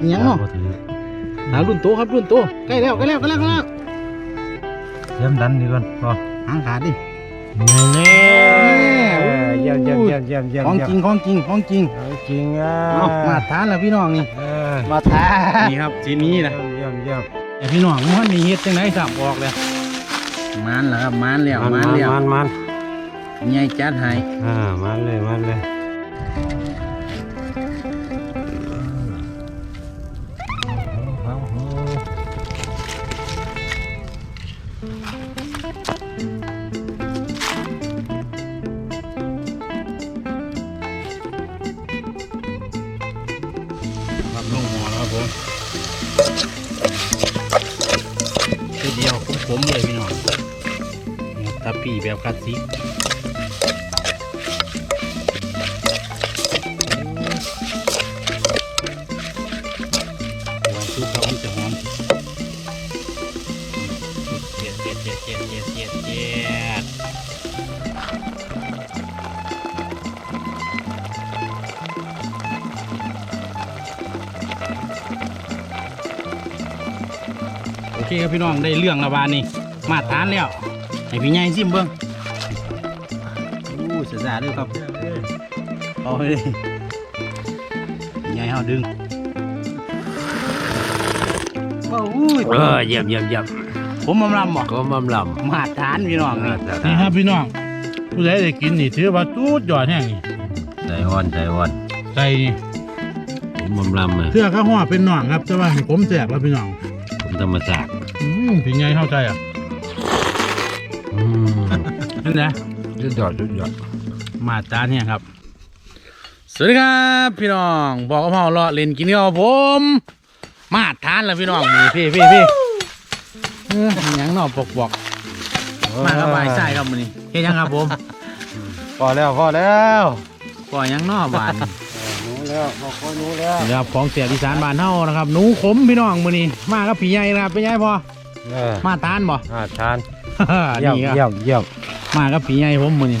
อิหยังเนาะบ่ถือหารุ่นโตครับรุ่นโตใกล้แล้วใกล้แล้วใกล้แล้วใกล้แล้วเยี่ยมดันดีก่อนพอหางขาดดิแน่เยี่ยมเยี่ยมเยี่ยมเยี่ยมเยี่ยมของจริงของจริงของจริงของจริงอะเอามาทานแล้วพี่น้องนี่เออมาทานนี่ครับจีนี้นะเยี่ยมเยี่ยมแต่พี่น้องมันมีเฮ็ดจังไดสับออกเลยมันเหรอครับมันแล้วมันมันมันแล้วมันมันใหญ่จัดให้อ่ามันเลยมันเลย พี่แบบคลาสสิกวางซุปเขาจะหอมเจ็ดเจ็ดเจ็ดเจ็ดเจ็ดเจ็ดเจ็ดโอเคครับพี่น้องได้เรื่องและบานนี่มาทานแล้ว ให้พี่ใหญ่ซิมเบิ้งอู้เสียดายด้วยครับเอาไปเลยพี่ใหญ่เฮาดึงว้าวอุ้ยเออเยี่ยมเยี่ยมเยี่ยมผมมำลำบ่ก็มั่มลมาทานพี่น้องนี่ำนี่ครับพี่น้องผู้ใดได้กินนี่ถือว่าตูดยอดแห้งนี่ใจอ่อนใจอ่อนใส่นี่ผมมั่มลำเลยเสื้อข้าวห่อเป็นหน่องครับแต่ว่าให้ผมแสบแล้วพี่น้องผมธรรมศาสตร์อืมพี่ไงเข้าใจอะอืม นั่นแหละสุดยอดสุดยอดมาทานเนี่ยครับ สวัสดีครับพี่น้องบอกกับพ่อเลาะเล่นกินข้าวผม มาทานแล้วพี่น้องนี่พี่พี่พี่เออหยังเนอปกบอกมากับบายใส่ครับมื้อนี้เฮ็ดหยังครับผมพอแล้วพอแล้วปล่อยหยังเนอบานหนูแล้วพอคอยหนูแล้วนี่ครับของเสียบอีสานบ้านเฮานะครับหนูขมพี่น้องมื้อนี้มากับพี่ใหญ่นะครับพี่ใหญ่พอเออมาทานบ่อ่าทานเยี่ยมนี่ครับเยี่ยมเยี่ยม มากับพี่ใหญ่ผมมื้อนี้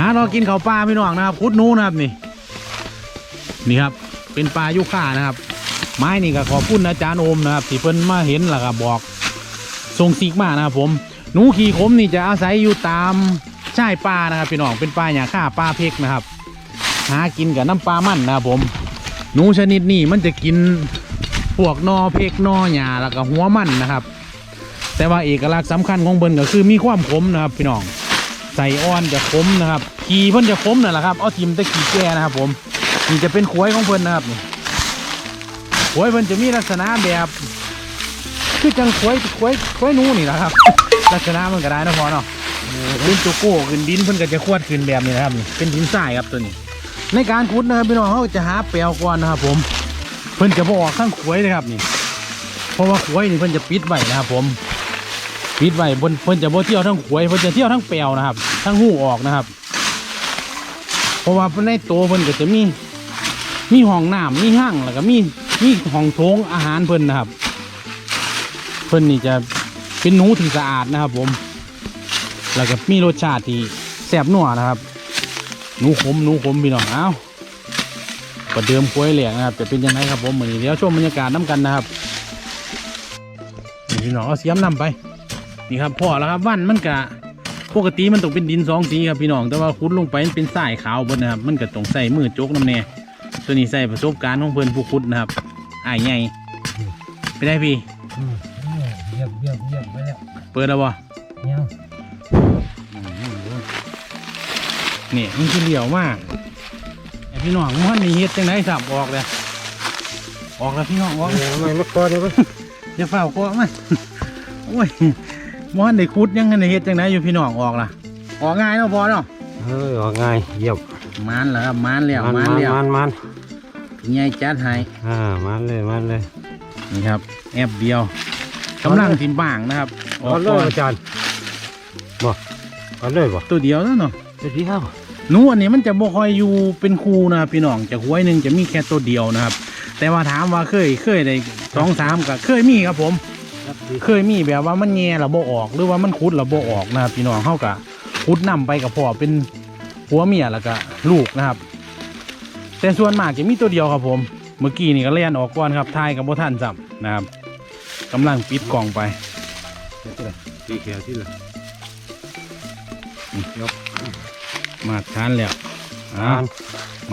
หาเรากินข้าวปลาพี่น้องนะครับคุดหนูนะครับนี่ นี่ครับ เป็นปลายุค่านะครับ ไม้นี่ก็ขอบคุณอาจารย์โอมนะครับที่เพิ่นมาเห็นแล้วก็บอกส่งซิกมานะครับผมหนูขี่ขมนี่จะอาศัยอยู่ตามชายป่านะครับพี่น้องเป็นปลาหยาค่าปลาเพกนะครับ หากินกับน้ำปลามันนะครับผมหนูชนิดนี้มันจะกินพวกนอเพกนอหญ้าแล้วก็หัวมันนะครับ แต่ว่าเอกลักษณ์สำคัญของเบิ่นก็คือมีความขมนะครับพี่น้องใส่อ่อนจะขมนะครับขี่เพิ่นจะขมนั่นแหละครับเอาทิมแตะขี่แก่นะครับ ผมนี่จะเป็นขวยของเพิ่นนะครับนี่ขวยเพิ่นจะมีลักษณะแบบคือจังขวยขวยขวยนูนี่แหละครับ ลักษณะมันก็ได้นะพอเนาะเป็นโจโก้ขึ้นดินเพิ่นก็จะขวดขึ้นแบบนี้นะครับนี่เป็นดินทรายครับตัวนี้ ในการขุดนะครับพี่น้องเขาจะหาแปลวก่อนนะครับ ผม เพิ่นจะบอกข้างขวยเลยครับนี่ เพราะว่าขวยนี่เพิ่นจะปิดไว้นะครับผม ปิดไว้เพิ่นเพิ่นจะบ่เที่ยวทั้งขวยเพิ่นจะเที่ยวทั้งแปลวนะครับ ทั้งหูออกนะครับ เพราะว่าในโตเพิ่นก็จะมีมีห้องน้ำมีห้างแล้วก็มีมีห้องโถงอาหารเพิ่นนะครับ เพิ่นนี่จะเป็นหนูที่สะอาดนะครับ ผม แล้วก็มีรสชาติที่แซ่บนัวนะครับหนูขมหนูขมพี่น้องเอ้าก็เดิมควยเหลียงนะครับจะเป็นยังไงครับผมเหมือนเดี๋ยวชมบรรยากาศน้ำกันนะครับนี่พี่น้องเอาเสียมนำไป นี่ครับพ่อแล้วครับวันมันกะปกติมันต้องเป็นดินสองสีครับพี่น้องแต่ว่าคุดลงไปมันเป็นทรายขาวเบนนะครับมันก็ต้องใส่มือจกน้ำแน่ตัวนี้ใส่ประสบการณ์ของเพื่อนผู้คุดนะครับอ้ายใหญ่ไปได้พี่เยี่ยมเยี่ยมเยี่ยมไปแล้วเปิดแล้วบ่เยี่ยมนี่มันคือเหลียวมากไอพี่น้องมันนี่เฮ็ดจังไดสับออกเลยออกแล้วพี่น้องออกทำไมไม่ก่อนเลยอย่าเฝ้าก็มันโอ้ย มันได้คุดยังไงได้เฮ็ดจังไดอยู่พี่น้องออกล่ะ ออกง่ายเนาะพอเนาะเฮ้ยออกง่ายเยี่ยมมันแล้วครับมันแล้วมันมันแล้วมันมันใหญ่จัดให้อ่ามันเลยมันเลยนี่ครับแอบเดียวกำลังทิมบ้างนะครับออเอากเลก่ยอนอาจารย์บ่เอาเลยบ่ตัวเดียวแล้วเนาะเดี๋ยวที่เท่าหนูอันนี้มันจะบ่ค่อยอยู่เป็นคู่นะครับพี่น้องจะห้วยหนึ่งจะมีแค่ตัวเดียวนะครับ แต่ว่าถามว่าเคยเคยได้สองสามก็เคยมีครับผม เคยมีแบบว่ามันแง่ระบบออกหรือว่ามันคุดระบบออกนะครับพี่น้องเข้ากะคุดนำไปกับพ่อเป็นผัวเมียแล้วก็ลูกนะครับ แต่ส่วนมากจะมีตัวเดียวครับผม เมื่อกี้นี่ก็เล่นออกก่อนครับทายกับโบท่านจับนะครับกำลังปิดกล่องไปสีเขียวที่ละยกมาทานแล้วอะ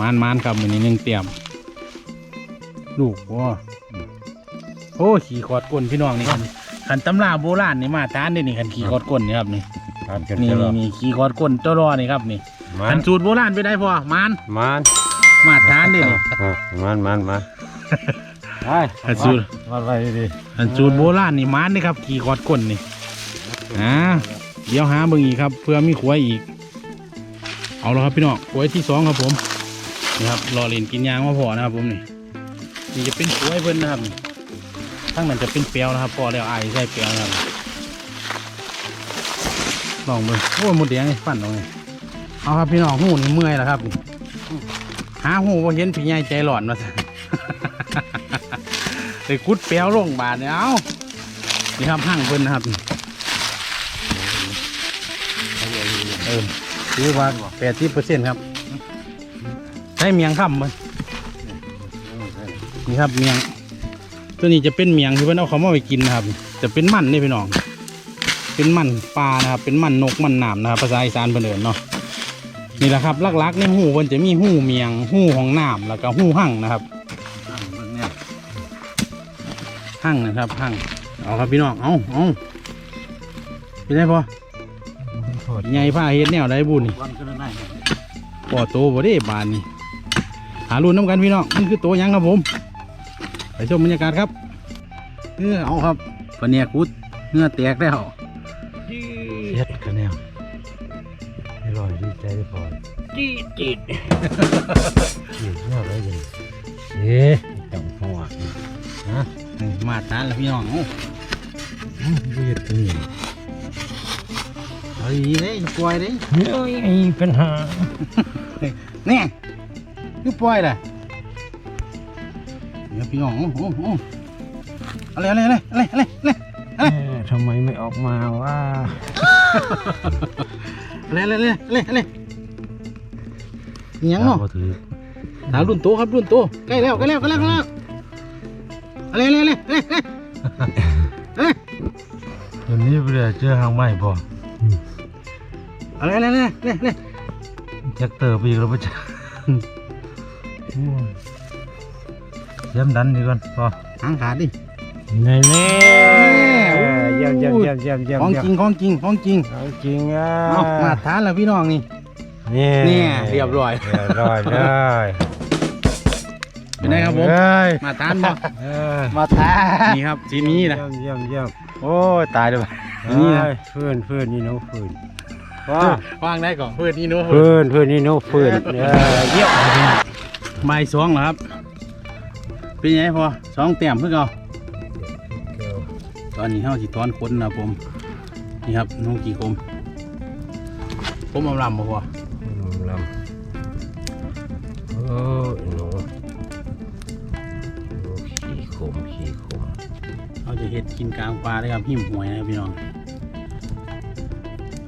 มานมานครับมือนี้หนึ่งเตรียมลูกว่า โอ้ขี่ขอดก้นพี่น้องนี่ครับขันตำราโบราณนี่มาทานได้นี่ขันขี่ขอดก้นนี่ครับนี่ทานกันนี่ตลอดนี่ขี่ขอดก้นเจ้ารอนี่ครับนี่มัขันนสูตรโบราณไปได้พอมานมันมาทานได้นี่อะมันมันมาไปขันสูตรวัดไปดิขันสูตรโบราณนี่มานนี่ครับขี่ขอดก้นนี่อ่าเดี๋ยวหาเบิ่งอีกครับ เพื่อมีขวายอีก เอาแล้วครับพี่น้องขวายที่สองครับผมนี่ครับรอเล่นกินยางมาพอนะครับผมนี่นี่จะเป็นขวายเพิ่นนะครับนี่ ทั้งนั้นจะเป็นเปียวนะครับ พอแล้วไอ้ใส่เปียวนะครับลองเบิ่งโอ้ยหมดแดงนี่ปั่นลงเอาครับพี่น้องหูนี่เมื่อยแล้วครับนี่หาหูว่าเห็นพี่ใหญ่ใจหลอนมาสั่นเลยคุดเปียวลงบาดเนี่ยเอานี่ครับห้างเพิ่นนะครับเออถือว่าแปดสิบเปอร์เซ็นต์ครับใช้เมียงค่ำมันนี่ครับเมียง ตัวนี้จะเป็นเมียงที่เพิ่นเอาเขามาไปกินนะครับ จะเป็นมันนี่พี่น้อง เป็นมันปลานะครับ เป็นมันนกมันหนามนะครับ ภาษาอีสานเพิ่นเอิ้นเนาะ นี่แหละครับลักๆในหูมันจะมีหูเมียงหูของหน้ำแล้วก็หูหั่งนะครับหั่งนะครับหั่งเอาครับพี่น้อง เอาเอาเป็นไงพอใหญ่ผ้าเฮ็ดแนวได้บุญนี่วันก็ได้ปอโตบ่ได้บานนี่หารุ่นน้ำกันพี่น้องมันคือโตยังครับผม ไปชมบรรยากาศครับเออเอาครับปะเนียกุดเนื้อแตกแล้วเฮ็ดกันแนวอร่อยดีใจได้พอจีดจีดนี่เน่าเลยเลยเอ๊ะจังหัวฮะมาทานแล้วพี่น้องเอายืดนี่เฮ้ยเด้ยปล่อยเด้ยนี่ไอ้ปัญหานี่คือปล่อยเลย เดี๋ยวพี่น้องโอ้โหโอ้โหอะไรอะไรอะไรอะไรอะไรอะไรเอ๊ะทำไมไม่ออกมาว่าอะไรอะไรอะไรอะไรอะไรอิหยังเนาะถือถามรุ่นโตครับรุ่นโตใกล้แล้วใกล้แล้วใกล้แล้วใกล้แล้วอะไรอะไรอะไรอะไรอะไรวันนี้เปลี่ยเจอหางไม้พออะไรอะไรอะไรอะไรอะไรแจ็คเตอร์ไปอีกแล้วปะจ๊ะ เยี่ยมดันดีก่อนพอหางขาดดิแน่แน่โอ้ยเยี่ยมเยี่ยมเยี่ยมเยี่ยมเยี่ยมของจริงของจริงของจริงของจริงอะเอามาทานแล้วพี่น้องนี่นี่เนี่ยเรียบร้อยเรียบร้อยเลยเป็นไงครับผมเอ้ยมาทานบ่เอ้ยมาทานนี่ครับทีนี้นะเยี่ยมเยี่ยมเยี่ยมโอ้ยตายเลยว่ะนี่นะเอ้ยฟื้นฟื้นนี่น้องฟื้นว้าววางได้ก่อนเพื่อนนี่โน้ฟื้นฟื้นนี่น้องฟื้นเอ้ยเยี่ยมใบายสองเหรอครับ เป็นไงพอสองเต็มเพื่อเก่าตอนนี้เฮาสิถอนขนนะครับผมนี่ครับน้องกี่คมผมเอาลำบ่พอลำโอ้ยหนูหนูขี้ขมขี้ขมเราจะเฮ็ดกินกลางปลาได้ครับหิมหวยนะครับพี่น้อง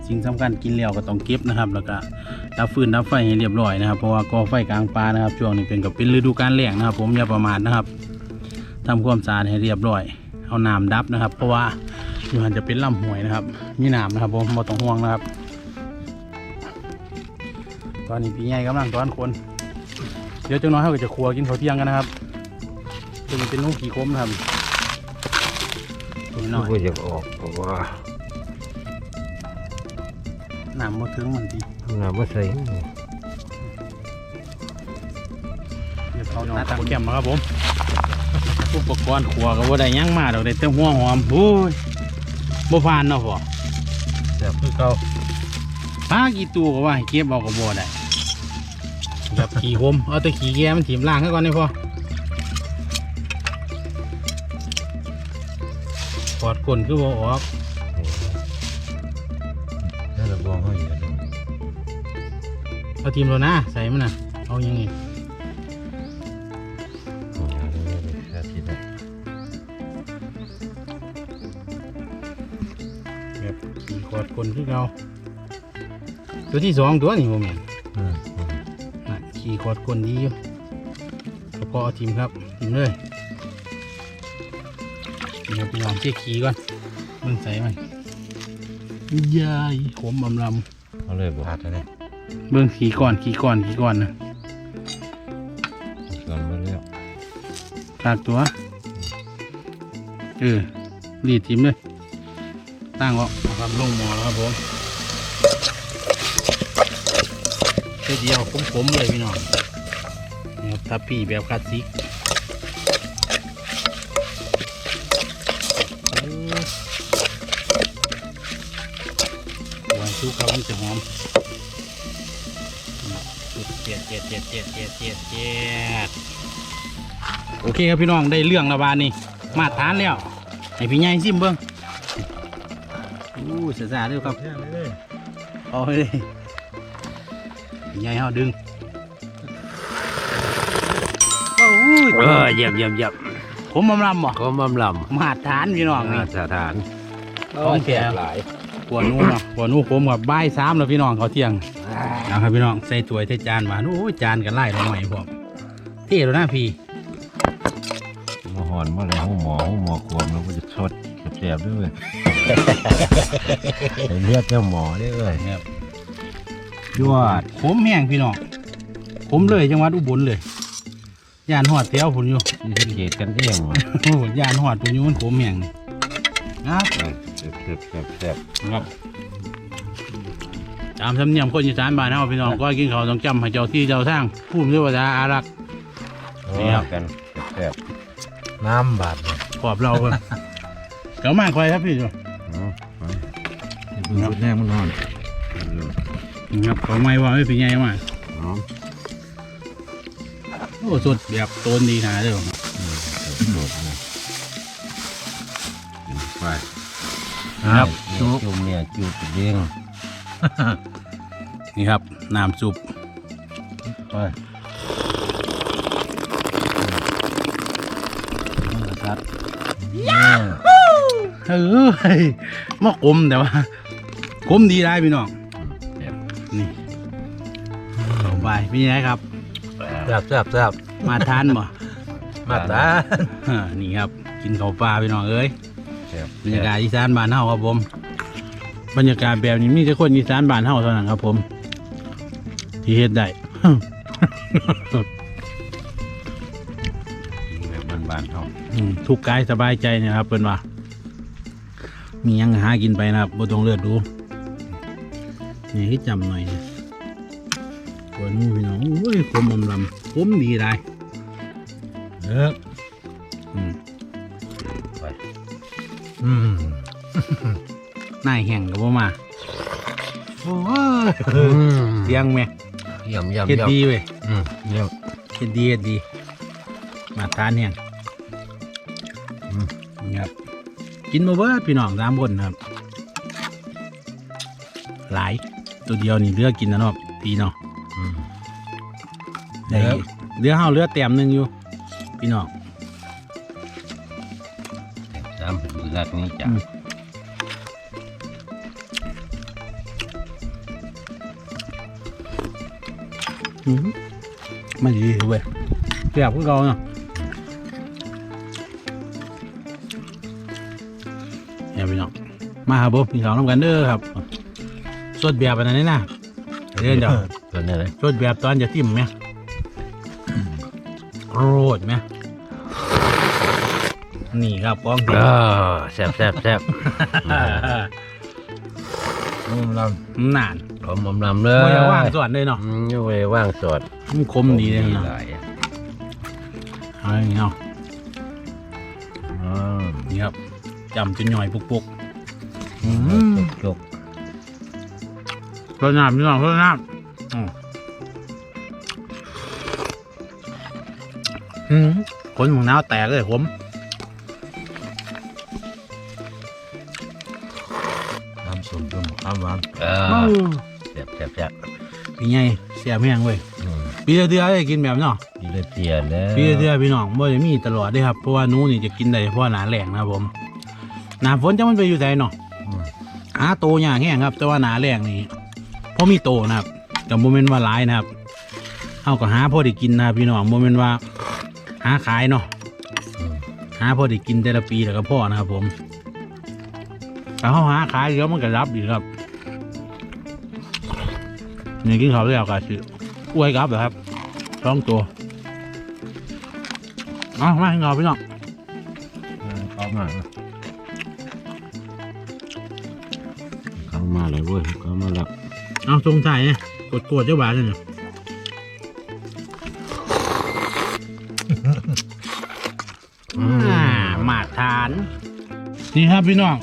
สิ่งสำคัญกินแล้วก็ต้องเก็บนะครับ แล้วก็ ดับฟืนดับไฟให้เรียบร้อยนะครับเพราะว่าก่อไฟกลางปลานะครับช่วงนี้เป็นกับเป็นฤดูกาลแล้งนะครับ ผมอย่าประมาทนะครับทำความสะอาดให้เรียบร้อย เอาน้ำดับนะครับ เพราะว่าอยู่หันจะเป็นลำห้วยนะครับ มีน้ำนะครับผมบ่ต้องห่วงนะครับ ตอนนี้พี่ใหญ่กำลังตอนคน เดี๋ยวจังน้อยเขาก็จะครัวกินข้าวเที่ยงกันนะครับตัวนี้เป็นนุ่งขี่คมนะครับตัวน้อยก็อยากออกเพราะว่าน้ำมาถึงมันที น้ำมาใส่เดี๋ยวเขาตัดแก้มนะครับผมอุปกรณ์ครัวก็บ่ได้หยังมาดอกได้แต่หัวหอมโอ้ยบ่ผ่านเนาะพ่อแซ่บคือเก่าปลากี่ตัวก็ว่าให้เก็บเอาก็บ่ได้แบบขี่คมเอาแต่ขี่แกมันถิ่มล่างให้ก่อนนี่พ่อปอดก้นคือบ่ออก เอาทีมแล้วนะใส่มันน่ะเอายังไงแบบขี่กอดก้นคือเก่าตัวที่สองตัวนี่บ่แม่นน่ะขี่ขอดคนดีอยู่พอทิมครับทิมเลยเดี๋ยวพี่น้องเช็คขี้ก่อนมันใส่มันยายขมบำลำเอาเลยบ่ขาดอไรำ เบื้องขี้ก่อนขี้ก่อนขี้ก่อนนะก่อนมาแล้วตากตัว เออรีดทิมเลย ตั้งออกครับลงหมอแล้วครับผมเดียวขมๆเลยพี่น้องนี่ครับทับพี่แบบคลาสสิกหวานชุกครับมันจะหอม เจ็ดเจ็ดเจ็ดเจ็ดเจ็ดเจ็ดเจ็ดโอเคครับพี่น้องได้เรื่องและบานนี่มาทานแล้วให้พี่ใหญ่ซิมเบิ้งอู้เสียสาด้วยครับเอาไปเลยใหญ่เฮาดึงโอ้ยเออเยี่ยมเยี่ยมเยี่ยมผมมำลำบ่ก็มำลมาทานพี่น้องำนี่มาสถานของแก่หลายหัวหนู้เนาะหัวหนู้ผมกับบ่ายสามแล้วพี่น้องเขาเที่ยง นะครับพี่น้องใส่ถ้วยใส่จานมาโอ้ยจานกันไล่ลงใหม่พร้อมเท่แล้วนะพี่มาหอนมาเลยห้องหมอห้องหมอควมแล้วก็จะชดแสบๆด้วยไอ้เลือดเจ้าหมอได้เลยครับยวดขมแห้งพี่น้องขมเลยจังหวัดอุบลเลยย่านหอดเตี้ยวผมอยู่ที่สังเกตกันเองว่ะโอ้ย่านหอดผมอยู่มันขมแห้งนี่ครับแซ่บแซ่บแซ่บแซ่บครับ ตามธรรมเนียมคนอีสานบ้านเฮาพี่น้องก็กินข้าวต้องจำให้เจ้าที่เจ้าทางผู้มีเทวดาอารักษ์ นี่ครับ กันแซ่บน้ำบาดเนี่ยขอบเราเพิ่นเก๋ามากคอยครับพี่จ้ะๆเอาไปดูแน่มันนอนครับเขาไม่ว่าไม่เป็นไงมาเอาโอ้สดแบบโตนดีขนาดเด้อโดดนะไปครับจุ่มเนี่ยจุ่มเด้ง นี่ครับน้ำซุปไปครับเนี่ยเฮ้ยมะกลมแต่ว่าขมดีได้พี่น้องแซ่บนี่เอาไปพี่ไงครับแซ่บแซ่บแซ่บมาทานบ่มาตาเออนี่ครับ กินข้าวปลาพี่น้องเอ้ยแซ่บบรรยากาศอีสานบ้านเฮาครับผม บรรยากาศแบบนี้มีแต่คนอีสานบ้านเฮาเท่านั้นครับ ผม ที่เฮ็ดได้แบบบานๆเขาทุกกายสบายใจนะครับเพิ่นว่า มียังหากินไปนะครับบ่ต้องเลือดดูนี่ให้จำหน่อยตัวนู้นพี่น้องโอ้ยคมอำลำคมดีได้เอออืมไปอืม นายแห้งกับบ่มาโอ้ยอืมเสียงแม่เยี่ยมเยี่ยมเฮ็ดเยี่ยมดีเว้ยอืมเยี่ยมเฮ็ดดีเฮ็ดดี มาทานเนี่ยนี่ครับกินมาเบิดพี่น้องสามคนนะครับ หลายตัวเดียวนี่เหลือกินนะเนาะพี่เนาะอืมได้เหลือเฮาเหลือแต้มหนึงอยู่ พี่น้องตามเป็นรัดนี้จ้ะ มอืมมันดีเว้ยแซ่บคือเก่าเนาะเนี่ยพี่น้องมาครับผมพี่น้องน้ำกันเด้อครับสดแบบอันนั้นนี่นะเดี๋ยวเดี๋ยวตัวนี้เลยสดแบบตอนจะทิ่มไหมโรดไหมนี่ครับป้องเออแซ่บแซ่บแซ่บอืมลนานห อมอมลำเลยไม่ได้ว่างส่วนเลยเนาะอืมอยู่ไว้ว่างสดมันคมดีเลยเนาะหลายอะเอาอย่างนี้เนาะอืมนี่ครับจำจนหน่อยปุกๆอืมจกรสน้ำพี่น้องรสน้ำอืมอืมคนหมึงน้าวแตกเลยผมำน้ำส้มต้มข้าวหวานเออ แซ่บแซ่บแซ่บพี่ใหญ่เสียแม่งเว้ยอืมปีละเดือนได้กินแบบเนาะดีเลยเตียนแล้วปีละเดือนพี่น้องบ่ได้มีตลอดเด้ครับเพราะว่าหนู้นี่จะกินได้เฉพาะหนาแหลงนะครับผมหนาฝนจะมันไปอยู่ไหนเนาะอืมหาโตอย่างแห้งครับ แต่ว่าหนาแหลงนี่พอมีโตนะครับแต่โมเมนต์ว่าร้ายนะครับเอาก็หาพอได้กินนะครับพี่น้องโมเมนต์ว่า หาขายเนาะหาพอได้กินแต่ละปีแล้วก็พ่อนะครับผมแต่เขาหาขายเดี๋ยวมันก็รับอีกครับ นี่กินเขาวแล้วก็สิอวยกลับเหรอครับสองตัวเอามาให้เราพี่น้องเข้ามาเข้ามาเลยเว้ยเข้ามาแล้วเอาทรงใส่เนี่ยกดกดเจ้าบ่าวเลยเนี่ยอ่ามาทาน นี่ครับพี่น้อง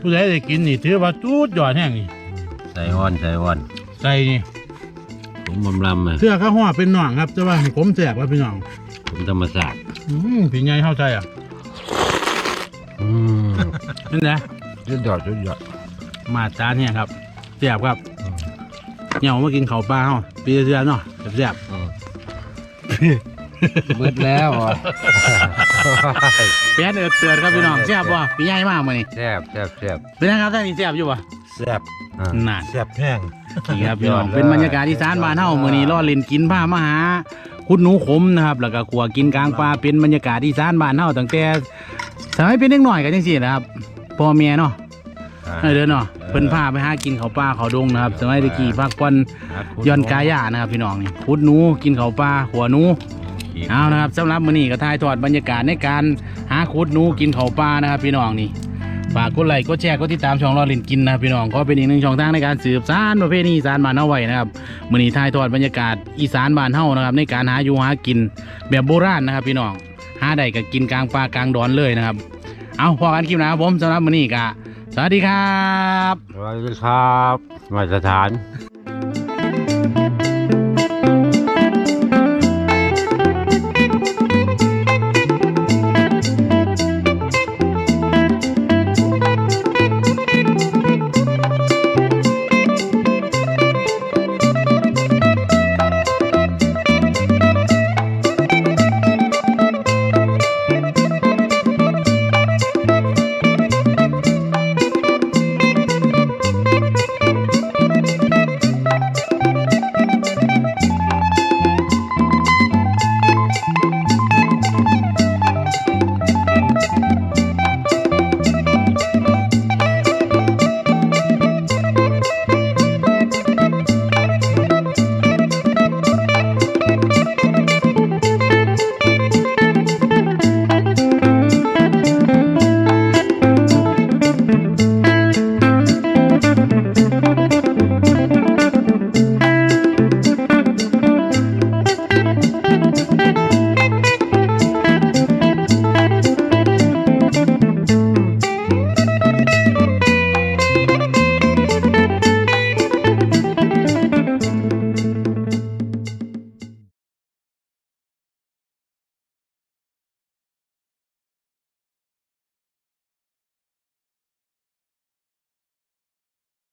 ผู้ใดได้กินนี่ถือว่าตูดยอดแห้งนี่ใส่อ่อนใส่อ่อน ใส่นี่ผมบำลำเลยเสื้อข้าวห่อเป็นหน่องครับแต่ว่าให้ผมแสบครับพี่น้องผมธรรมศาสตร์อืมพี่ไงเข้าใจอะอืมนี่นะยุดยอดยุดยอดมาทานเนี่ยครับแสบครับเนี่ยผมมากินข้าวปลาเฮาปีเสื้อเนาะแสบเบิดแล้วอะๆแป๊ดเอิดเตือนครับพี่น้องแสบป่ะพี่ใหญ่มากมื้อนี้แซ่บแซ่บแซ่บเป็นไงครับท่านนี่แสบอยู่ป่ะแซ่บอ่านั่นแซ่บแห้ง นี่ครับพี่น้องยอดเลยเป็นบรรยากาศอีสานบ้านเฮามื้อนี้รอเล่นกินผ้ามาหา คุดหนูขมนะครับ แล้วก็ขัวกินกลางป่าเป็นบรรยากาศอีสานบ้านเฮาตั้งแต่สมัยเป็นเด็กหน่อยกันจังซี่นะครับพ่อแม่เนาะเออเด้อเนาะเพิ่นพาไปหากินข้าวป่าข้าวดงนะครับ สมัยตะกี้พักผ่อนย้อนกายานะครับ พี่น้องนี่คุดหนูกินข้าวป่าขัวหนูเอานะครับสำหรับมื้อนี้ก็ถ่ายทอดบรรยากาศในการหาคุดหนูกินข้าวป่านะครับ พี่น้องนี่ ฝากกดไลค์กดแชร์กดติดตามช่องรอลินกินนะครับพี่น้องก็เป็นอีกหนึ่งช่องทางในการสืบสานประเพณีอีสานบ้านเฮาไว้นะครับมื้อนี้ถ่ายทอดบรรยากาศอีสานบ้านเฮานะครับในการหาอยู่หากินแบบโบราณนะครับพี่น้องหาได้ก็กินกลางป่ากลางดอนเลยนะครับ เอาพอกันคลิปนะครับผมสำหรับมื้อนี้ก็สวัสดีครับ สวัสดีครับมาตรฐาน